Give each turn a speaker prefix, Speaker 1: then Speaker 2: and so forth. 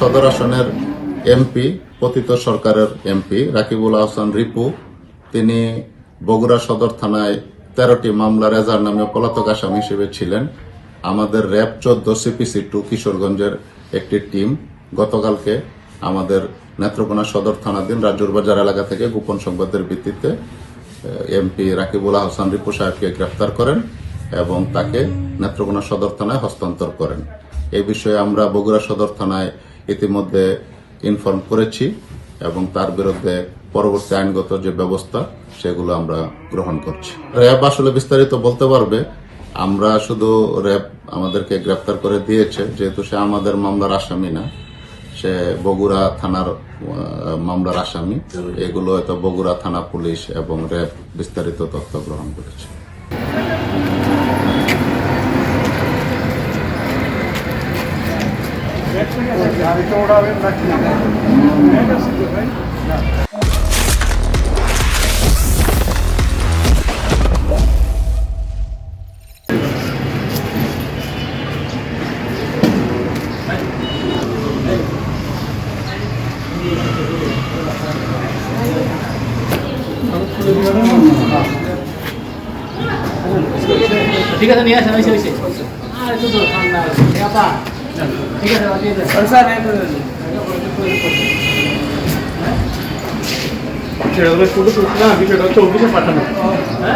Speaker 1: সদর আসনের এমপি, পতিত সরকারের এমপি রাকিবুল আহসান রিপু। তিনি বগুড়া সদর থানায় তেরোটি মামলার রেজার নামে পলাতক আসামি হিসেবে ছিলেন। আমাদের র্যাব চোদ্দ সিপিসি টু কিশোরগঞ্জের একটি টিম। গতকালকে আমাদের নেত্রকোনা সদর থানাধীন রাজুর বাজার এলাকা থেকে গোপন সংবাদের ভিত্তিতে এমপি রাকিবুল আহসান রিপু সাহেবকে গ্রেফতার করেন এবং তাকে নেত্রকোনা সদর থানায় হস্তান্তর করেন। এই বিষয়ে আমরা বগুড়া সদর থানায় ইতিমধ্যে ইনফর্ম করেছি এবং তার বিরুদ্ধে পরবর্তী আইনগত যে ব্যবস্থা, সেগুলো আমরা গ্রহণ করছি। র্যাব আসলে বিস্তারিত বলতে পারবে। আমরা শুধু র্যাব আমাদেরকে গ্রেফতার করে দিয়েছে, যেহেতু সে আমাদের মামলার আসামি না, সে বগুড়া থানার মামলার আসামি। এগুলো হয়তো বগুড়া থানা পুলিশ এবং র্যাব বিস্তারিত তথ্য গ্রহণ করেছে।
Speaker 2: ঠিক আছে নিয়ে আসেন হয়েছে হয়েছে আর একটু তো ঠান্ডা
Speaker 3: সেটা ছোটো ছোটো না বিষয়টা হচ্ছে অফিসে পাঠানো
Speaker 2: হ্যাঁ